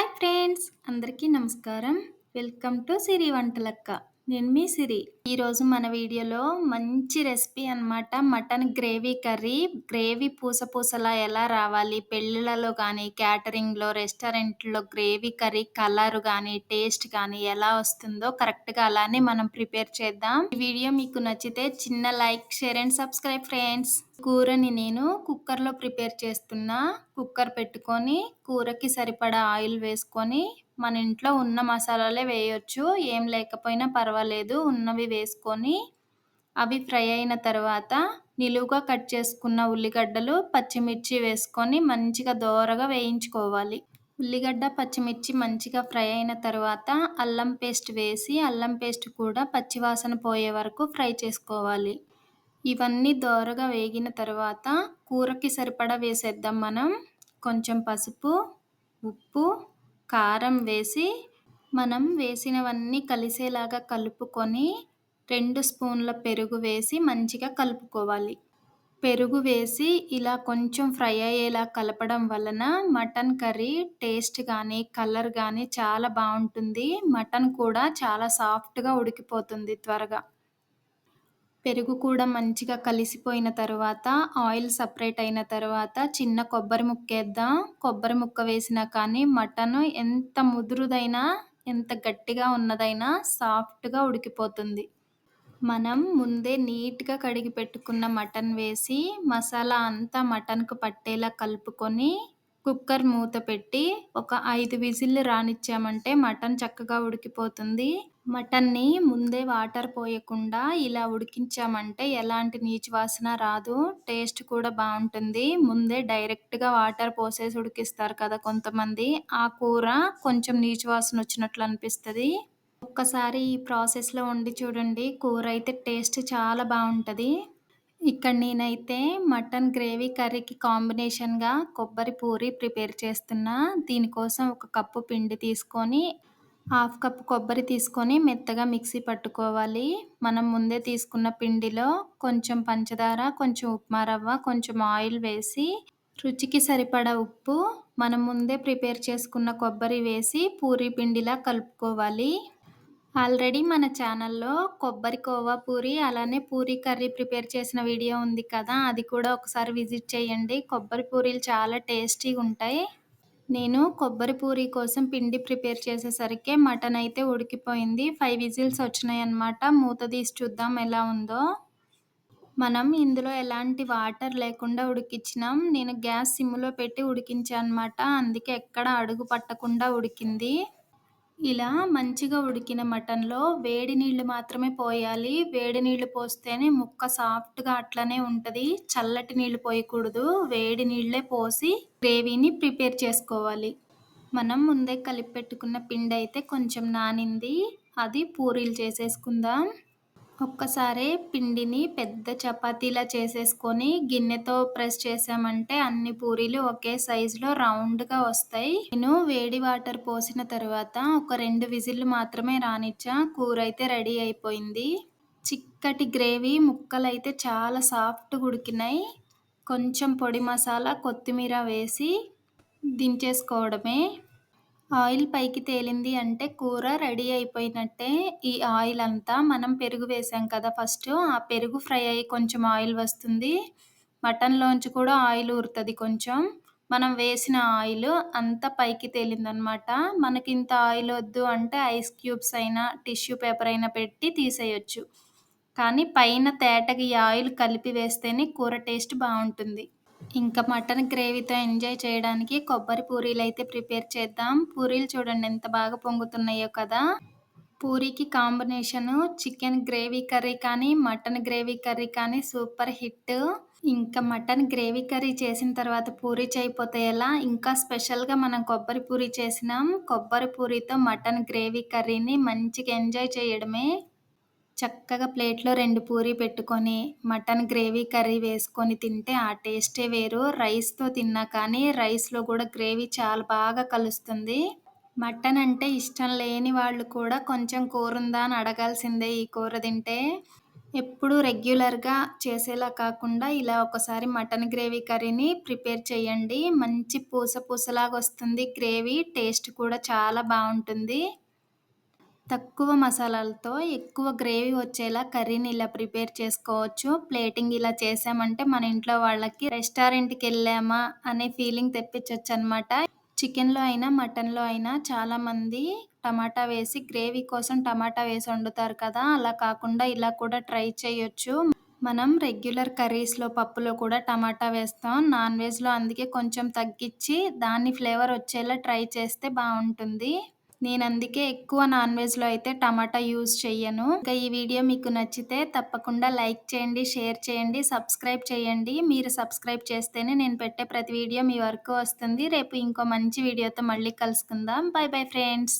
Hi friends అందరికీ నమస్కారం. Welcome to Siri Vantalakka. నేను మీ సిరి. ఈరోజు మన వీడియోలో మంచి రెసిపీ అనమాట మటన్ గ్రేవీ కర్రీ. గ్రేవీ పూస పూసలా ఎలా రావాలి? పెళ్ళిళ్ళలో కానీ క్యాటరింగ్లో రెస్టారెంట్లో గ్రేవీ కర్రీ కలర్ కానీ టేస్ట్ కానీ ఎలా వస్తుందో కరెక్ట్గా అలానే మనం ప్రిపేర్ చేద్దాం. ఈ వీడియో మీకు నచ్చితే చిన్న like share and subscribe friends. కూరని నేను కుక్కర్లో ప్రిపేర్ చేస్తున్నా. కుక్కర్ పెట్టుకొని కూరకి సరిపడా ఆయిల్ వేసుకొని మన ఇంట్లో ఉన్న మసాలాలే వేయొచ్చు. ఏం లేకపోయినా పర్వాలేదు. ఉన్నవి వేసుకొని అవి ఫ్రై అయిన తర్వాత నిలువుగా కట్ చేసుకున్న ఉల్లిగడ్డలు పచ్చిమిర్చి వేసుకొని మంచిగా దోరగా వేయించుకోవాలి. ఉల్లిగడ్డ పచ్చిమిర్చి మంచిగా ఫ్రై అయిన తర్వాత అల్లం పేస్ట్ వేసి అల్లం పేస్ట్ కూడా పచ్చివాసన పోయే వరకు ఫ్రై చేసుకోవాలి. ఇవన్నీ దోరగా వేగిన తర్వాత కూరకి సరిపడా వేసేద్దాం మనం. కొంచెం పసుపు ఉప్పు కారం వేసి మనం వేసినవన్నీ కలిసేలాగా కలుపుకొని రెండు స్పూన్ల పెరుగు వేసి మంచిగా కలుపుకోవాలి. పెరుగు వేసి ఇలా కొంచెం ఫ్రై అయ్యేలా కలపడం వలన మటన్ కర్రీ టేస్ట్ కానీ కలర్ కానీ చాలా బాగుంటుంది. మటన్ కూడా చాలా సాఫ్ట్గా ఉడికిపోతుంది త్వరగా. పెరుగు కూడా మంచిగా కలిసిపోయిన తర్వాత ఆయిల్ సపరేట్ అయిన తర్వాత చిన్న కొబ్బరి ముక్కేద్దాం? కొబ్బరి ముక్క వేసినా కానీ మటన్ ఎంత ముదురుదైనా ఎంత గట్టిగా ఉన్నదైనా సాఫ్ట్గా ఉడికిపోతుంది. మనం ముందే నీట్గా కడిగి పెట్టుకున్న మటన్ వేసి మసాలా అంతా మటన్కు పట్టేలా కలుపుకొని కుక్కర్ మూత పెట్టి ఒక ఐదు విజిల్లు రానిచ్చామంటే మటన్ చక్కగా ఉడికిపోతుంది. మటన్ని ముందే వాటర్ పోయకుండా ఇలా ఉడికించామంటే ఎలాంటి నీచు వాసన రాదు. టేస్ట్ కూడా బాగుంటుంది. ముందే డైరెక్ట్గా వాటర్ పోసేసి ఉడికిస్తారు కదా కొంతమంది. ఆ కూర కొంచెం నీచు వాసన వచ్చినట్లు అనిపిస్తుంది. ఒక్కసారి ఈ ప్రాసెస్లో వండి చూడండి. కూర అయితే టేస్ట్ చాలా బాగుంటుంది. ఇక్కడ నేనైతే మటన్ గ్రేవీ కర్రీకి కాంబినేషన్గా కొబ్బరి పూరి ప్రిపేర్ చేస్తున్నా. దీనికోసం ఒక కప్పు పిండి తీసుకొని హాఫ్ కప్ కొబ్బరి తీసుకొని మెత్తగా మిక్సీ పట్టుకోవాలి. మనం ముందే తీసుకున్న పిండిలో కొంచెం పంచదార కొంచెం ఉప్మా రవ్వ కొంచెం ఆయిల్ వేసి రుచికి సరిపడా ఉప్పు మనం ముందే ప్రిపేర్ చేసుకున్న కొబ్బరి వేసి పూరి పిండిలా కలుపుకోవాలి. ఆల్రెడీ మన ఛానల్లో కొబ్బరి కోవా పూరి అలానే పూరి కర్రీ ప్రిపేర్ చేసిన వీడియో ఉంది కదా అది కూడా ఒకసారి విజిట్ చేయండి. కొబ్బరి పూరీలు చాలా టేస్టీగా ఉంటాయి. నేను కొబ్బరి పూరి కోసం పిండి ప్రిపేర్ చేసేసరికి మటన్ అయితే ఉడికిపోయింది. ఫైవ్ విజిల్స్ వచ్చినాయి అన్నమాట మూత తీసి చూద్దాం ఎలా ఉందో. మనం ఇందులో ఎలాంటి వాటర్ లేకుండా ఉడికించినాం నేను గ్యాస్ సిమ్లో పెట్టి ఉడికించాను అనమాట అందుకే ఎక్కడ అడుగు పట్టకుండా ఉడికింది. ఇలా మంచిగా ఉడికిన మటన్లో వేడి నీళ్ళు మాత్రమే పోయాలి. వేడి నీళ్ళు పోస్తేనే ముక్క సాఫ్ట్గా అట్లనే ఉంటుంది. చల్లటి నీళ్ళు పోయకూడదు. వేడి నీళ్ళే పోసి గ్రేవీని ప్రిపేర్ చేసుకోవాలి. మనం ముందే కలిపి పెట్టుకున్న పిండి అయితే కొంచెం నానింది. అది పూరీలు చేసేసుకుందాం. ఒక్కసారే పిండిని పెద్ద చపాతీలా చేసేసుకొని గిన్నెతో ప్రెస్ చేసామంటే అన్ని పూరీలు ఒకే సైజులో రౌండ్గా వస్తాయి. నేను వేడి వాటర్ పోసిన తర్వాత ఒక రెండు విజిల్లు మాత్రమే రానిచ్చా. కూర అయితే రెడీ అయిపోయింది. చిక్కటి గ్రేవీ ముక్కలు అయితే చాలా సాఫ్ట్గా ఉడికినాయి. కొంచెం పొడి మసాలా కొత్తిమీర వేసి దించేసుకోవడమే. ఆయిల్ పైకి తేలింది అంటే కూర రెడీ అయిపోయినట్టే ఈ ఆయిల్ అంతా మనం పెరుగు వేసాం కదా ఫస్ట్. ఆ పెరుగు ఫ్రై అయ్యి కొంచెం ఆయిల్ వస్తుంది. మటన్లోంచి కూడా ఆయిల్ ఊరుతుంది కొంచెం. మనం వేసిన ఆయిల్ అంతా పైకి తేలిందనమాట. మనకి ఇంత ఆయిల్ వద్దు అంటే ఐస్ క్యూబ్స్ అయినా టిష్యూ పేపర్ అయినా పెట్టి తీసేయచ్చు. కానీ పైన తేటకి ఈ ఆయిల్ కలిపి వేస్తేనే కూర టేస్ట్ బాగుంటుంది. ఇంకా మటన్ గ్రేవీతో ఎంజాయ్ చేయడానికి కొబ్బరి పూరీలు అయితే ప్రిపేర్ చేద్దాం. పూరీలు చూడండి ఎంత బాగా పొంగుతున్నాయో కదా. పూరీకి కాంబినేషను చికెన్ గ్రేవీ కర్రీ కానీ మటన్ గ్రేవీ కర్రీ కానీ సూపర్ హిట్. ఇంకా మటన్ గ్రేవీ కర్రీ చేసిన తర్వాత పూరి చేయపోతే ఎలా? ఇంకా స్పెషల్గా మనం కొబ్బరి పూరి చేసినాం. కొబ్బరి పూరితో మటన్ గ్రేవీ కర్రీని మంచిగా ఎంజాయ్ చేయడమే. చక్కగా ప్లేట్లో రెండు పూరీ పెట్టుకొని మటన్ గ్రేవీ కర్రీ వేసుకొని తింటే ఆ టేస్టే వేరు రైస్తో తిన్నా కానీ రైస్లో కూడా గ్రేవీ చాలా బాగా కలుస్తుంది మటన్ అంటే ఇష్టం లేని వాళ్ళు కూడా కొంచెం కూర ఉందా అని అడగాల్సిందే ఈ కూర తింటే ఎప్పుడు రెగ్యులర్‌గా చేసేలా కాకుండా ఇలా ఒకసారి మటన్ గ్రేవీ కర్రీని ప్రిపేర్ చేయండి. మంచి పూస పూసలాగొస్తుంది గ్రేవీ. టేస్ట్ కూడా చాలా బాగుంటుంది తక్కువ మసాలాలతో ఎక్కువ గ్రేవీ వచ్చేలా కర్రీని ఇలా ప్రిపేర్ చేసుకోవచ్చు. ప్లేటింగ్ ఇలా చేసామంటే మన ఇంట్లో వాళ్ళకి రెస్టారెంట్కి వెళ్ళామా అనే ఫీలింగ్ తెప్పించవచ్చు అనమాట చికెన్‌లో అయినా, మటన్‌లో అయినా చాలామంది టమాటా వేసి గ్రేవీ కోసం టమాటా వేసి వండుతారు కదా! అలా కాకుండా ఇలా కూడా ట్రై చేయొచ్చు. మనం రెగ్యులర్ కర్రీస్‌లో, పప్పులో కూడా టమాటా వేస్తాం. నాన్ వెజ్‌లో అందుకే కొంచెం తగ్గిచ్చి దాన్ని ఫ్లేవర్ వచ్చేలా ట్రై చేస్తే బాగుంటుంది నేను అందుకే ఎక్కువ నాన్ వెజ్‌లో అయితే టమాటా యూజ్ చెయ్యను. ఇంకా ఈ వీడియో మీకు నచ్చితే తప్పకుండా లైక్ చేయండి, షేర్ చేయండి, సబ్స్క్రైబ్ చేయండి. మీరు సబ్స్క్రైబ్ చేస్తేనే నేను పెట్టే ప్రతి వీడియో మీ వరకు వస్తుంది. రేపు ఇంకో మంచి వీడియోతో మళ్ళీ కలుసుకుందాం. Bye bye friends.